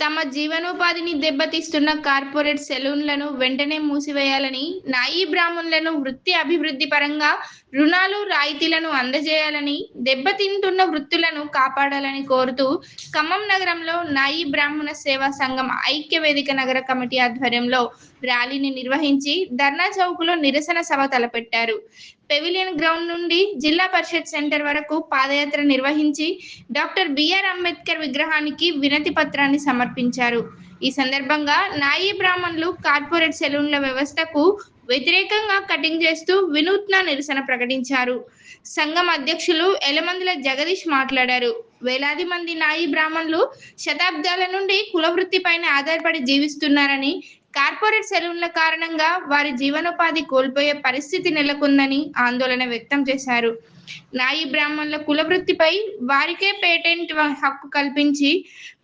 తమ జీవనోపాధిని దెబ్బతీస్తున్న కార్పొరేట్ సెలూన్లను వెంటనే మూసివేయాలని నాయీ బ్రాహ్మణులను వృత్తి అభివృద్ధి పరంగా రుణాలు రాయితీలను అందజేయాలని దెబ్బతింటున్న వృత్తులను కాపాడాలని కోరుతూ ఖమ్మం నగరంలో నాయీ బ్రాహ్మణ సేవా సంఘం ఐక్య వేదిక నగర కమిటీ ఆధ్వర్యంలో ర్యాలీని నిర్వహించి ధర్నా చౌక్లో నిరసన సభ తలపెట్టారు. పెవిలియన్ గ్రౌండ్ నుండి జిల్లా పరిషత్ సెంటర్ వరకు పాదయాత్ర నిర్వహించి డాక్టర్ బిఆర్ అంబేద్కర్ విగ్రహానికి వినతి పత్రాన్ని సమర్పించారు. ఈ సందర్భంగా నాయీ బ్రాహ్మణులు కార్పొరేట్ సెలూన్ల వ్యవస్థకు వ్యతిరేకంగా కటింగ్ చేస్తూ వినూత్న నిరసన ప్రకటించారు. సంఘం అధ్యక్షులు ఎలమందుల జగదీష్ మాట్లాడారు. వేలాది మంది నాయీ బ్రాహ్మణులు శతాబ్దాల నుండి కులవృత్తి పైన ఆధారపడి జీవిస్తున్నారని కార్పొరేట్ సెలూన్ల కారణంగా వారి జీవనోపాధి కోల్పోయే పరిస్థితి నెలకొందని ఆందోళన వ్యక్తం చేశారు. నాయి బ్రాహ్మణుల కుల వృత్తిపై వారికే పేటెంట్ హక్కు కల్పించి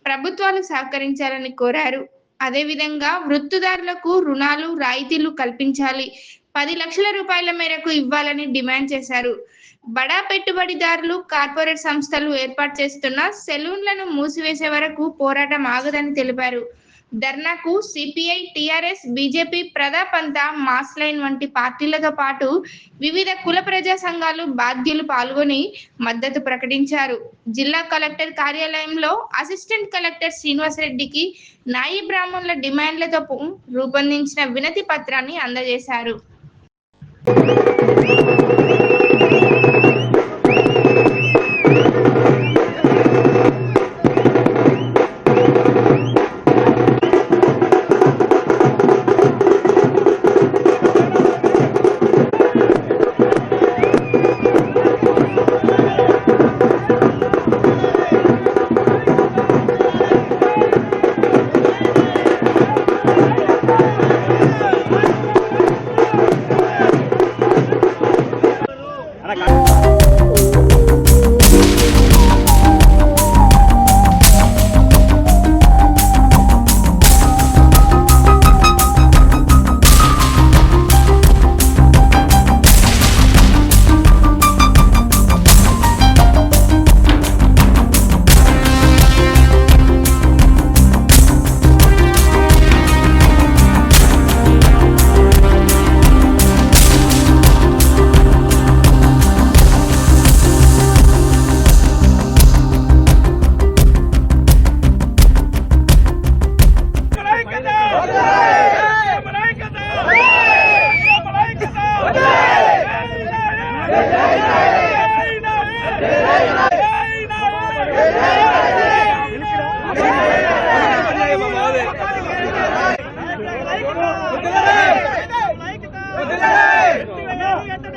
ప్రభుత్వాలు సహకరించాలని కోరారు. అదేవిధంగా వృత్తిదారులకు రుణాలు రాయితీలు కల్పించాలి పది లక్షల రూపాయల మేరకు ఇవ్వాలని డిమాండ్ చేశారు. బడా పెట్టుబడిదారులు కార్పొరేట్ సంస్థలు ఏర్పాటు చేస్తున్న సెలూన్లను మూసివేసే వరకు పోరాటం ఆగదని తెలిపారు. ధర్నాకు సిపిఐ టిఆర్ఎస్ బీజేపీ ప్రదాపంత మాస్ లైన్ వంటి పార్టీలతో పాటు వివిధ కుల ప్రజా సంఘాలు బాధ్యులు పాల్గొని మద్దతు ప్రకటించారు. జిల్లా కలెక్టర్ కార్యాలయంలో అసిస్టెంట్ కలెక్టర్ శ్రీనివాసరెడ్డికి నాయి బ్రాహ్మణుల డిమాండ్లతో రూపొందించిన వినతి పత్రాన్ని అందజేశారు.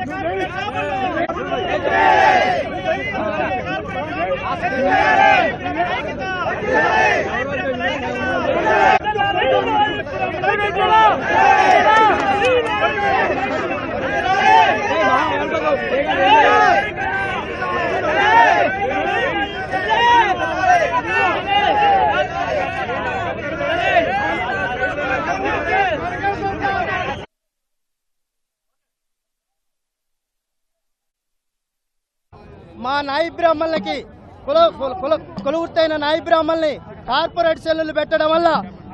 కార్పొరేట్ కార్పొరేట్ మా నాయి బ్రాహ్మణులకి కుల కుల కుల కులవృత్తైన నాయి బ్రాహ్మణుల్ని కార్పొరేట్ సెల్లులు పెట్టడం వల్ల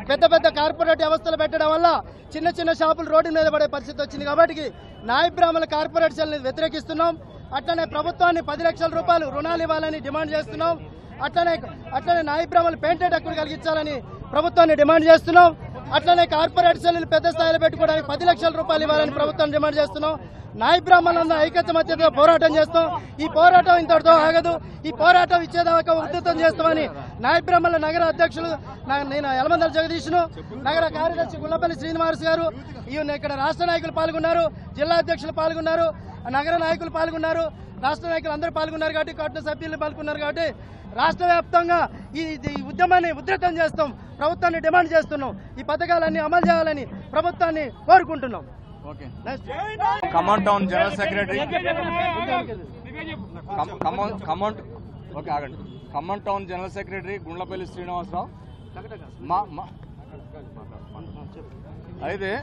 పెద్ద పెద్ద కార్పొరేట్ వ్యవస్థలు పెట్టడం వల్ల చిన్న చిన్న షాపులు రోడ్డు మీద పడే పరిస్థితి వచ్చింది కాబట్టి నాయి బ్రాహ్మణుల కార్పొరేట్ సెల్ని వ్యతిరేకిస్తున్నాం. అట్లనే ప్రభుత్వాన్ని పది లక్షల రూపాయలు రుణాలు ఇవ్వాలని డిమాండ్ చేస్తున్నాం. అట్లనే అట్లనే నాయి బ్రాహ్మణులు పెయింటెడ్ హక్కులు కలిగించాలని ప్రభుత్వాన్ని డిమాండ్ చేస్తున్నాం. అట్లనే కార్పొరేట్ సెల్లులు పెద్ద స్థాయిలో పెట్టుకోవడానికి పది లక్షల రూపాయలు ఇవ్వాలని ప్రభుత్వం డిమాండ్ చేస్తున్నాం. నాయ బ్రాహ్మణులందరూ ఐక్యత మధ్యతో పోరాటం చేస్తాం. ఈ పోరాటం ఇంతటితో ఆగదు. ఈ పోరాటం ఇచ్చేదాకా ఉధృతం చేస్తామని నాయ బ్రాహ్మణుల నగర అధ్యక్షులు నేను యలమందల జగదీష్ను నగర కార్యదర్శి గుల్లపల్లి శ్రీనివాస్ గారు ఈయన ఇక్కడ రాష్ట్ర నాయకులు పాల్గొన్నారు జిల్లా అధ్యక్షులు పాల్గొన్నారు నగర నాయకులు పాల్గొన్నారు రాష్ట్ర నాయకులు అందరూ పాల్గొన్నారు కాబట్టి కోట్ల సభ్యులు పాల్గొన్నారు కాబట్టి రాష్ట్ర వ్యాప్తంగా ఈ ఈ ఉద్యమాన్ని ఉధృతం చేస్తాం. ప్రభుత్వాన్ని డిమాండ్ చేస్తున్నాం. ఈ పథకాలన్నీ అమలు చేయాలని ప్రభుత్వాన్ని కోరుకుంటున్నాం. ఖమ్మం టౌన్ జనరల్ సెక్రటరీ ఖమ్- ఖమ్మం ఓకే ఆగండి. Khammam town general secretary Gundlapalli Srinivasarao. మా మా- అయితే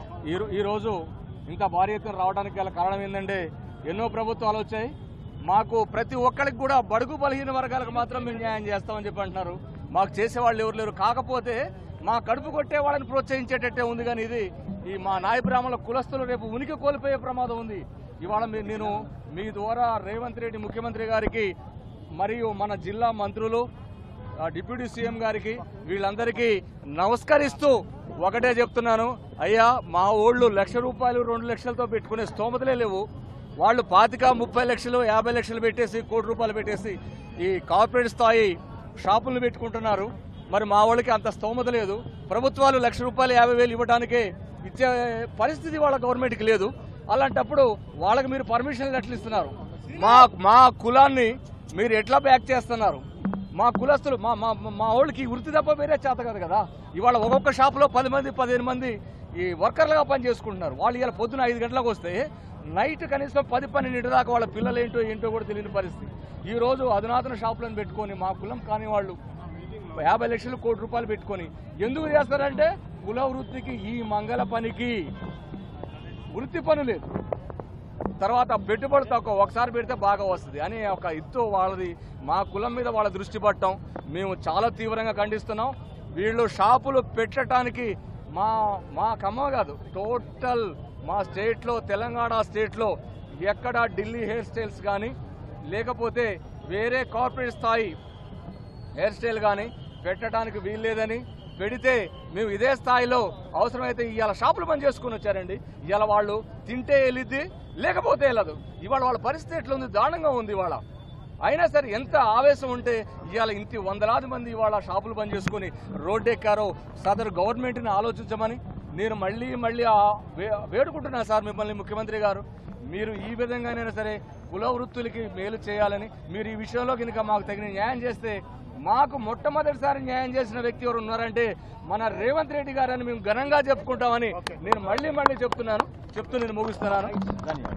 ఈరోజు ఇంత భారీ ఎత్తున రావడానికి గల కారణం ఏంటంటే ఎన్నో ప్రభుత్వాలు వచ్చాయి. మాకు ప్రతి ఒక్కరికి కూడా బడుగు బలహీన వర్గాలకు మాత్రం మేము న్యాయం చేస్తామని చెప్పి అంటున్నారు. మాకు చేసేవాళ్ళు ఎవరు లేరు. కాకపోతే మా కడుపు కొట్టే వాళ్ళని ప్రోత్సహించేటట్టే ఉంది కానీ ఇది ఈ మా నాయ బ్రాహ్మణుల కులస్తులు రేపు ఉనికి కోల్పోయే ప్రమాదం ఉంది. ఇవాళ నేను మీ ద్వారా రేవంత్ రెడ్డి ముఖ్యమంత్రి గారికి మరియు మన జిల్లా మంత్రులు డిప్యూటీ సీఎం గారికి వీళ్ళందరికీ నమస్కరిస్తూ ఒకటే చెప్తున్నాను. అయ్యా మా ఓళ్ళు లక్ష రూపాయలు రెండు లక్షలతో పెట్టుకునే స్తోమతలే లేవు. వాళ్ళు పాతిక ముప్పై లక్షలు యాభై లక్షలు పెట్టేసి కోటి రూపాయలు పెట్టేసి ఈ కార్పొరేట్ స్థాయి షాపులు పెట్టుకుంటున్నారు. మరి మా వాళ్ళకి అంత స్తోమత లేదు. ప్రభుత్వాలు లక్ష రూపాయలు యాభై వేలు ఇవ్వడానికే ఇచ్చే పరిస్థితి వాళ్ళ గవర్నమెంట్కి లేదు. అలాంటప్పుడు వాళ్ళకి మీరు పర్మిషన్లు ఎట్లు ఇస్తున్నారు? మా మా కులాన్ని మీరు ఎట్లా బ్యాక్ చేస్తున్నారు? మా కులస్తులు మా మా మా వాళ్ళకి వృత్తి తప్ప వేరే చేత కాదు కదా. ఇవాళ ఒక్కొక్క షాపులో పది మంది పదిహేను మంది ఈ వర్కర్లుగా పని చేసుకుంటున్నారు. వాళ్ళు ఇలా పొద్దున ఐదు గంటలకు వస్తే నైట్ కనీసం పది పన్నెండు దాకా వాళ్ళ పిల్లలు ఏంటో ఏంటో కూడా తెలియని పరిస్థితి. ఈ రోజు అధునాతన షాపులను పెట్టుకొని మా కులం కాని వాళ్ళు యాభై లక్షలు కోటి రూపాయలు పెట్టుకొని ఎందుకు చేస్తారంటే కుల వృత్తికి ఈ మంగళ పనికి వృత్తి పని లేదు. తర్వాత పెట్టుబడి తక్కువ ఒకసారి పెడితే బాగా వస్తుంది. అని ఒక ఎత్తు వాళ్ళది మా కులం మీద వాళ్ళ దృష్టి పట్టడం మేము చాలా తీవ్రంగా ఖండిస్తున్నాం. వీళ్ళు షాపులు పెట్టడానికి మా మా కమ్మ కాదు టోటల్ మా స్టేట్లో తెలంగాణ స్టేట్లో ఎక్కడ ఢిల్లీ హెయిర్ స్టైల్స్ కానీ లేకపోతే వేరే కార్పొరేట్ స్థాయి హెయిర్ స్టైల్ కానీ పెట్టడానికి వీల్లేదని పెడితే మేము ఇదే స్థాయిలో అవసరమైతే ఇవాళ షాపులు బంద్ చేసుకుని వచ్చారండి. ఇవాళ వాళ్ళు తింటే వెళ్ళిద్ది లేకపోతే వెళ్ళదు ఇవాళ వాళ్ళ పరిస్థితి ఎట్లా ఉంది దారుణంగా ఉంది ఇవాళ. అయినా సరే ఎంత ఆవేశం ఉంటే ఇవాళ ఇంటి వందలాది మంది ఇవాళ షాపులు బంద్ చేసుకుని రోడ్డు ఎక్కారో సదరు గవర్నమెంట్ని ఆలోచించమని నేను మళ్ళీ మళ్ళీ వేడుకుంటున్నాను వే- సార్ మిమ్మల్ని ముఖ్యమంత్రి గారు. మీరు ఈ విధంగానైనా సరే కుల వృత్తులకి మేలు చేయాలని మీరు ఈ విషయంలో కనుక మాకు తగిన న్యాయం చేస్తే మాకు మొట్టమొదటిసారి న్యాయం చేసిన వ్యక్తి ఎవరు ఉన్నారంటే మన రేవంత్ రెడ్డి గారని మేము ఘనంగా చెప్పుకుంటామని నేను మళ్ళీ మళ్ళీ చెప్తున్నాను. చెప్తూ నేను ముగిస్తున్నాను. ధన్యవాదాలు.